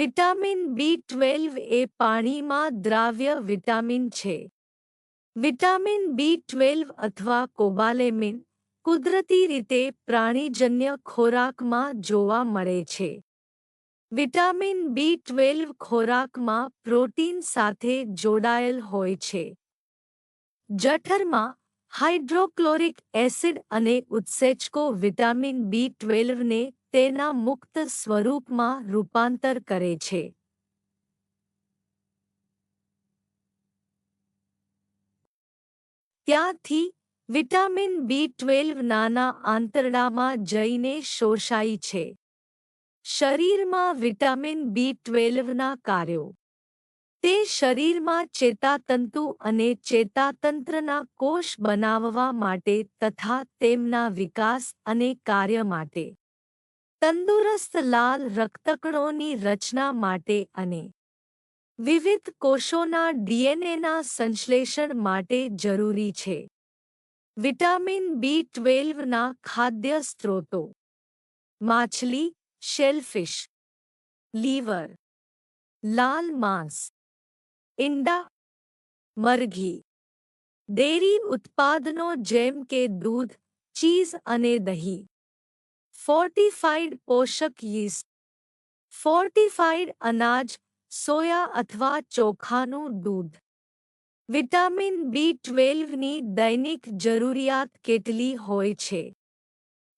Vitamin B twelve એ પાણીમાં દ્રાવ્ય વિટામિન છે. વિટામિન બી ટ્વેલ્વ અથવા કોબાલેમિન કુદરતી રીતે પ્રાણીજન્ય ખોરાકમાં જોવા મળે છે. વિટામિન બી ટ્વેલ્વ ખોરાકમાં પ્રોટીન સાથે જોડાયેલ હોય છે. જઠરમાં હાઇડ્રોક્લોરિક એસિડ અને ઉત્સેચકો વિટામિન બી ટ્વેલ્વને તેના મુક્ત સ્વરૂપમાં રૂપાંતર કરે છે. ત્યાંથી વિટામિન બી ટ્વેલ્વ નાના આંતરડામાં જઈને શોષાય છે. શરીરમાં વિટામિન બી ટ્વેલ્વના કાર્યો તે શરીરમાં ચેતાતંતુ અને ચેતાતંત્રના કોષ બનાવવા માટે તથા તેમના વિકાસ અને કાર્ય માટે. તંદુરસ્ત લાલ રક્તકણોની રચના માટે અને વિવિધ કોષોના ડીએનએના સંશ્લેષણ માટે જરૂરી છે. વિટામિન બી ટ્વેલ્વના ખાદ્ય સ્ત્રોતો. માછલી, શેલફિશ, લીવર, લાલ માંસ ઈંડા મરઘી. ડેરી ઉત્પાદનો જેમ કે દૂધ, ચીઝ અને દહીં. ફોર્ટિફાઈડ પોષક યીસ્ટ. ફોર્ટિફાઈડ અનાજ, સોયા અથવા ચોખાનું દૂધ. વિટામિન બી ટ્વેલ્વની દૈનિક જરૂરિયાત કેટલી હોય છે?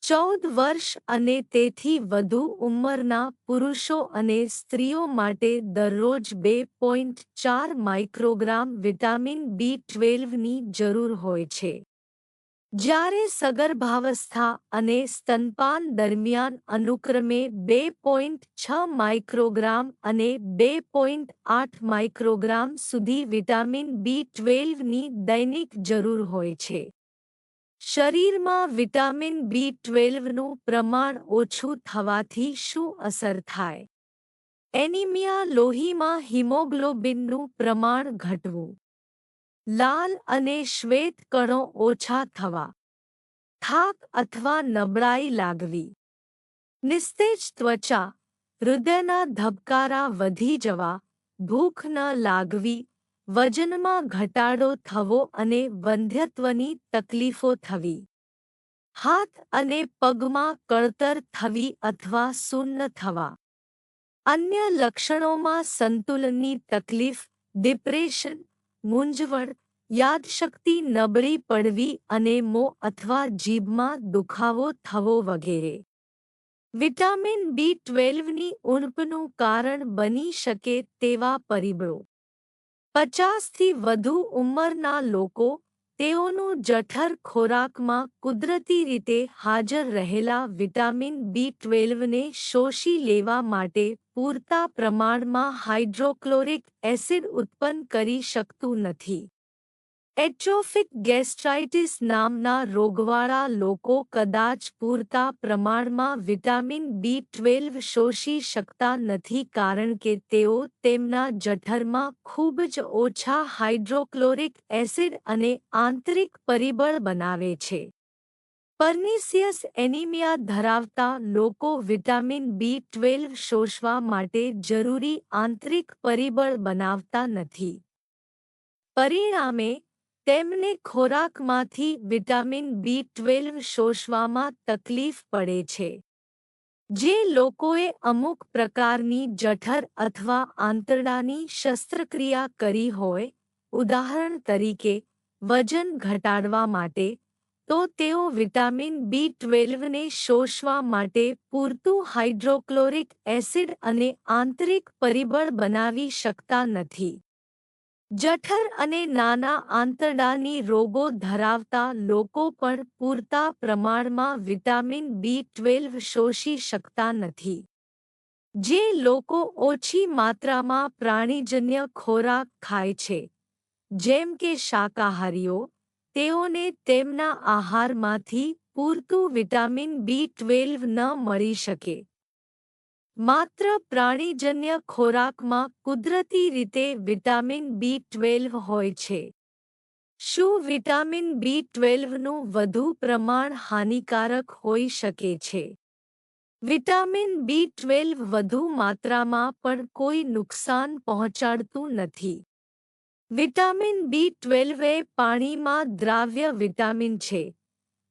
ચૌદ વર્ષ અને તેથી વધુ ઉંમરના પુરુષો અને સ્ત્રીઓ માટે દરરોજ બે પોઈન્ટ ચાર માઇક્રોગ્રામ વિટામિન બી ટ્વેલ્વની જરૂર હોય છે. જ્યારે સગર્ભાવસ્થા અને સ્તનપાન દરમિયાન અનુક્રમે બે પોઈન્ટ છ માઇક્રોગ્રામ અને બે પોઈન્ટ આઠ માઇક્રોગ્રામ સુધી વિટામિન બી ટ્વેલ્વની દૈનિક જરૂર હોય છે. શરીરમાં વિટામિન બી ટ્વેલ્વનું પ્રમાણ ઓછું થવાથી શું અસર થાય? એનિમિયા લોહીમાં હિમોગ્લોબિનનું પ્રમાણ ઘટવું. લાલ અને શ્વેત કણો ઓછા થવા. થાક અથવા નબળાઈ લાગવી. નિસ્તેજ ત્વચા. હૃદયના ધબકારા વધી જવા. ભૂખ ન લાગવી વજનમાં ઘટાડો થવો અને વંધ્યત્વની તકલીફો થવી. હાથ અને પગમાં કળતર થવી અથવા સૂન્ન થવા. અન્ય લક્ષણોમાં સંતુલનની તકલીફ, ડિપ્રેશન, મૂંઝવણ, યાદશક્તિ નબળી પડવી અને મો અથવા જીભમાં દુખાવો થવો વગેરે. વિટામિન બી ટ્વેલ્વની ઉણપનું કારણ બની શકે તેવા પરિબળો. પચાસથી વધુ ઉંમરના લોકો તેઓનું જઠર ખોરાકમાં કુદરતી રીતે હાજર રહેલા વિટામિન બી ટ્વેલ્વને શોષી લેવા માટે પૂરતા પ્રમાણમાં હાઇડ્રોક્લોરિક એસિડ ઉત્પન્ન કરી શકતું નથી. એટ્રોફિક ગેસ્ટ્રાઇટિસ નામના રોગવાળા લોકો કદાચ પૂરતા પ્રમાણમાં વિટામિન બી ટ્વેલ્વ શોષી શકતા નથી કારણ કે તેઓ તેમના જઠરમાં ખૂબ જ ઓછા હાઇડ્રોક્લોરિક એસિડ અને આંતરિક પરિબળ બનાવે છે. પર્નિસિયસ એનિમિયા ધરાવતા લોકો વિટામિન બી ટ્વેલ્વ શોષવા માટે જરૂરી આંતરિક પરિબળ બનાવતા નથી. પરિણામે તેમને ખોરાકમાંથી વિટામિન બી ટ્વેલ્વ શોષવામાં તકલીફ પડે છે. જે લોકોએ અમુક પ્રકારની જઠર અથવા આંતરડાની શસ્ત્રક્રિયા કરી હોય, ઉદાહરણ તરીકે, વજન ઘટાડવા માટે, તો તેઓ વિટામિન બી ટ્વેલ્વને શોષવા માટે પૂરતું હાઇડ્રોક્લોરિક એસિડ અને આંતરિક પરિબળ બનાવી શકતા નથી. જઠર અને નાના આંતરડાની રોગો ધરાવતા લોકો પણ પૂરતા પ્રમાણમાં વિટામિન બી ટ્વેલ્વ શોષી શકતા નથી. જે લોકો ઓછી માત્રામાં પ્રાણીજન્ય ખોરાક ખાય છે, જેમ કે શાકાહારીઓ, તેઓને તેમના આહારમાંથી પૂરતું વિટામિન બી ટ્વેલ્વ ન મળી શકે. માત્ર પ્રાણીજન્ય ખોરાકમાં કુદરતી રીતે વિટામિન બી ટ્વેલ્વ હોય છે. શું વિટામિન બી ટ્વેલ્વનું વધુ પ્રમાણ હાનિકારક હોઈ શકે છે? વિટામિન બી ટ્વેલ્વ વધુ માત્રામાં પણ કોઈ નુકસાન પહોંચાડતું નથી. વિટામિન બી ટ્વેલ્વ એ પાણીમાં દ્રાવ્ય વિટામિન છે.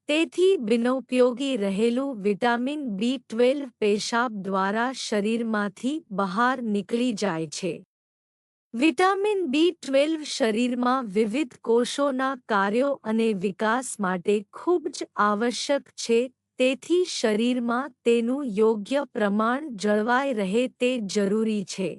તેથી બિનઉપયોગી રહેલું વિટામિન બી ટ્વેલ્વ પેશાબ દ્વારા શરીરમાંથી બહાર નીકળી જાય છે. વિટામિન બી ટ્વેલ્વ શરીરમાં વિવિધ કોષોના કાર્યો અને વિકાસ માટે ખૂબ જ આવશ્યક છે, તેથી શરીરમાં તેનું યોગ્ય પ્રમાણ જળવાઈ રહે તે જરૂરી છે.